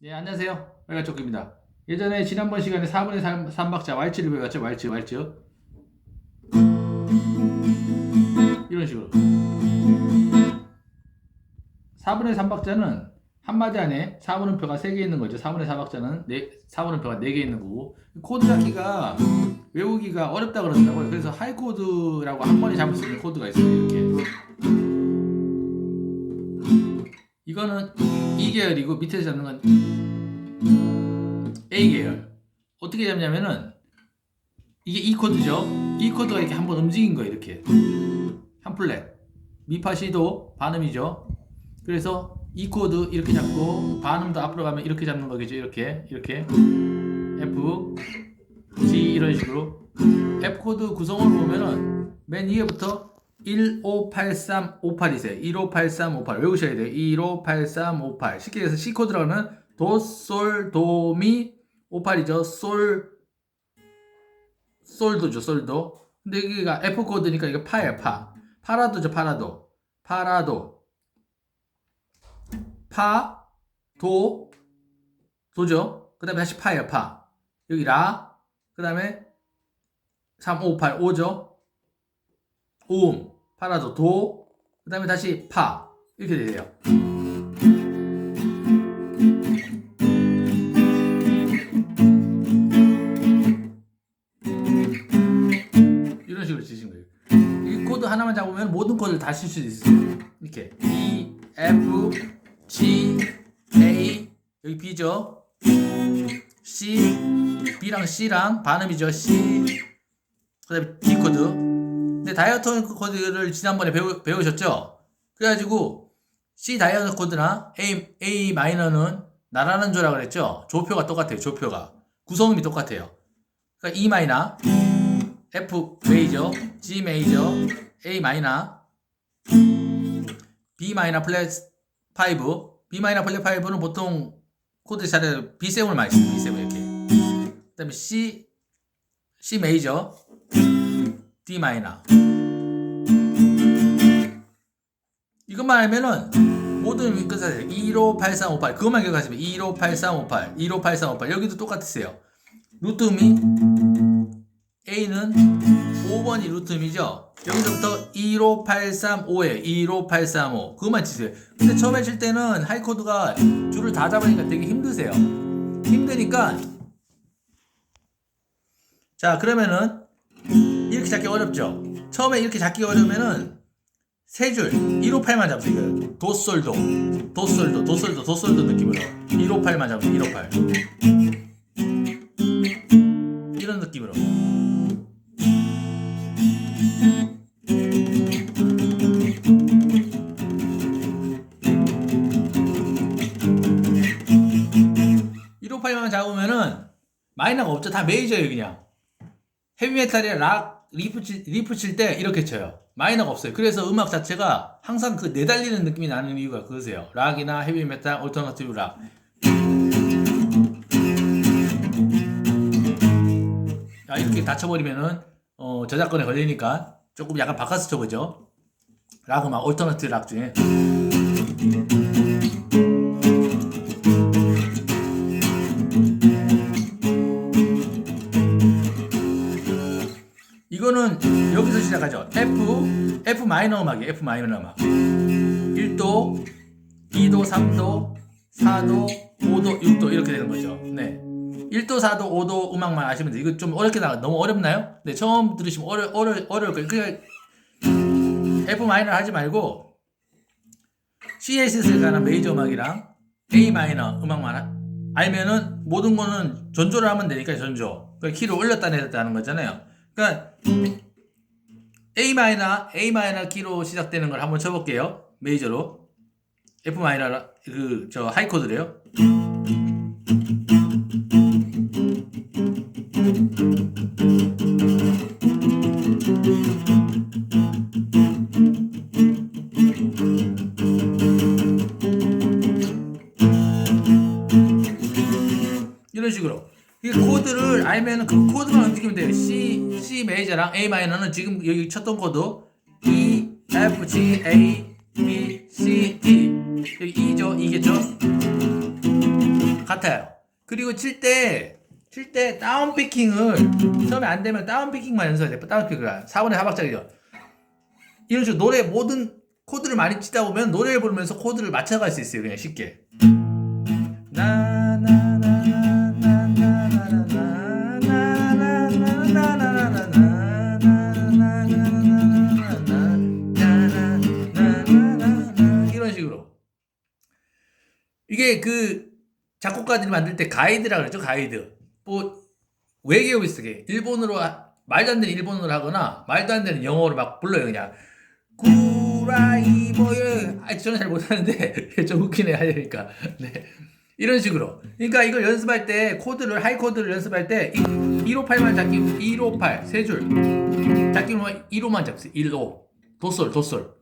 네, 안녕하세요. 빨간쪽입니다. 예전에 지난번 시간에 4분의 3, 3박자 왈츠를 배웠죠. 왈츠, 왈츠. 이런 식으로. 4분의 3박자는 한마디 안에 4분음표가 3개 있는 거죠. 4분의 4박자는 4, 4분음표가 4개 있는 거고. 코드 잡기가 외우기가 어렵다 그러더라고요. 그래서 하이코드라고 한 번에 잡을 수 있는 코드가 있어요. 이렇게. 이거는 E 계열이고 밑에서 잡는 건 A 계열. 어떻게 잡냐면은 이게 E 코드죠. E 코드가 이렇게 한번 움직인 거예요. 이렇게 한 플랫. 미파 시도 반음이죠. 그래서 E 코드 이렇게 잡고 반음도 앞으로 가면 이렇게 잡는 거겠죠. 이렇게 이렇게 F G 이런 식으로 F 코드 구성을 보면은 맨 위에부터 158358이세요. 158358 외우셔야 돼요. 158358 쉽게 해서 C 코드라는 도, 솔, 도, 미, 58이죠. 솔, 솔도죠. 솔도. 근데 여기가 F 코드니까 이게 파예요. 파. 파라도죠. 파라도. 파라도. 파, 도, 도죠. 그 다음에 다시 파예요. 파. 여기 라. 그 다음에 358 5죠. 오음. 파라도 도, 그 다음에 다시 파 이렇게 되세요. 이런 식으로 치신 거예요. 이 코드 하나만 잡으면 모든 코드를 다 칠 수 있어요. 이렇게 E, F, G, A 여기 B죠. C, B랑 C랑 반음이죠. C, 그 다음에 D 코드. 근데 다이어트 코드를 지난번에 배우, 배우셨죠? 그래가지고 C 다이어트 코드나 A, A 마이너는 나라는 조라 그랬죠? 조표가 똑같아요. 조표가. 구성음이 똑같아요. 그러니까 E 마이너, F 메이저, G 메이저, A 마이너, B 마이너 플랫 5. B 마이너 플랫 5는 보통 코드 잘해 B7을 많이 써요. B7 이렇게. 그 다음에 C C 메이저, D 마이너. 이것만 알면은 모든 끝에 158358 그것만 기억하시면 158358 158358 여기도 똑같으세요. 루트 음이 A는 5번이 루트 음이죠. 여기서부터 15835에 15835 그것만 치세요. 근데 처음에 칠 때는 하이 코드가 줄을 다 잡으니까 되게 힘드세요. 힘드니까 자 그러면은 이렇게 잡기 어렵죠. 처음에 이렇게 잡기 어려우면은 세 줄 158만 잡으세요. 이거. 도솔도, 도솔도, 도솔도, 도솔도 느낌으로 158만 잡으세요. 158 이런 느낌으로. (158만) 잡으면은 마이너가 없죠 다 메이저예요 그냥 헤비메탈이나 락 리프 칠, 리프 칠 때 이렇게 쳐요. 마이너가 없어요. 그래서 음악 자체가 항상 그 내달리는 느낌이 나는 이유가 그거세요. 락이나 헤비메탈, 올터너티브 락. 아, 이렇게 다쳐버리면은 어, 저작권에 걸리니까 조금 약간 바꿔서 쳐보죠. 락 음악, 올터너티브 락 중에. 이거는 여기서 시작하죠. F, F 마이너 음악이에요. F 마이너 음악. 1도, 2도, 3도, 4도, 5도, 6도 이렇게 되는 거죠. 네. 1도, 4도, 5도 음악만 아시면 돼요. 이거 좀 어렵게 나가 너무 어렵나요? 네, 처음 들으시면 어려 어려 어려울 거예요. 그냥 F 마이너 하지 말고 CSS에 관한 메이저 음악이랑 A 마이너 음악만 하- 알면은 모든 거는 전조를 하면 되니까 전조. 그 키를 올렸다 내렸다 하는 거잖아요. 그러니까 A 마이너 A 마이너 키로 시작되는 걸 한번 쳐볼게요. 메이저로 F 마이너 그 저 하이 코드래요. 이런 식으로 이 코드를 알면은 그 코드만 움직이면 돼요. C C 메이저랑 A 마이너는 지금 여기 쳤던 코드 E F G A B C D 여기 E죠 이겠죠? 같아요. 그리고 칠 때, 칠 때 다운 피킹을 처음에 안 되면 다운 피킹만 연습해야 돼. 다운 피킹을 4분의 4박자이죠. 이런 식으로 노래 모든 코드를 많이 치다 보면 노래를 부르면서 코드를 맞춰갈 수 있어요. 그냥 쉽게. 이게 그 작곡가들이 만들 때 가이드라 그러죠 가이드. 뭐 외계어 비슷하게 일본어로 하- 말도 안 되는 일본어를 하거나 말도 안 되는 영어로 막 불러요 그냥. 구라이보여 아 저는 잘 못하는데 좀 웃기네 하려니까. 네. 이런 식으로. 그러니까 이걸 연습할 때 코드를 하이 코드를 연습할 때 158만 잡기 158 세줄. 잡기만 1호만 잡세요 1호 도솔 도솔.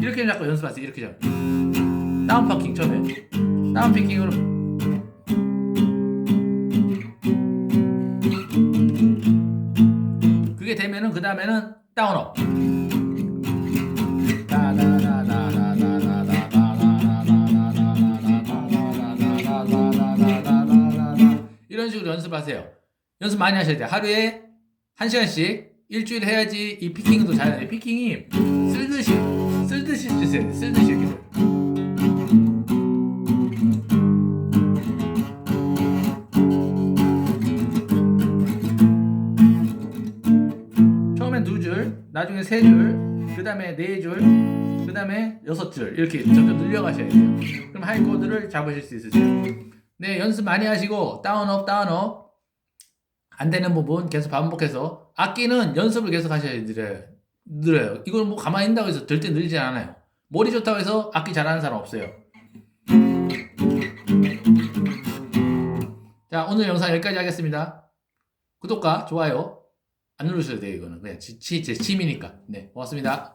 이렇게 잡고 연습하세요 이렇게 잡고 다운 파킹 처음에 다운 피킹으로 그게 되면은 그 다음에는 다운업 이런 식으로 연습하세요. 연습 많이 하셔야 돼요. 하루에 한 시간씩 일주일 해야지 이 피킹도 잘해요. 피킹이 쓸듯이 쓸듯이 주세요. 쓸듯이 이렇게. 나중에 세 줄, 그 다음에 네 줄, 그 다음에 여섯 줄 이렇게 점점 늘려가셔야 돼요. 그럼 하이 코드를 잡으실 수 있으세요. 네, 연습 많이 하시고 다운업, 다운업 안 되는 부분 계속 반복해서 악기는 연습을 계속 하셔야 늘어요. 늘어요. 이걸 뭐 가만히 있다고 해서 될때 늘지 않아요. 머리 좋다고 해서 악기 잘하는 사람 없어요. 자, 오늘 영상 여기까지 하겠습니다. 구독과 좋아요 안 누르셔도 돼요, 이거는. 그냥 지, 지, 제 취미니까. 네, 고맙습니다.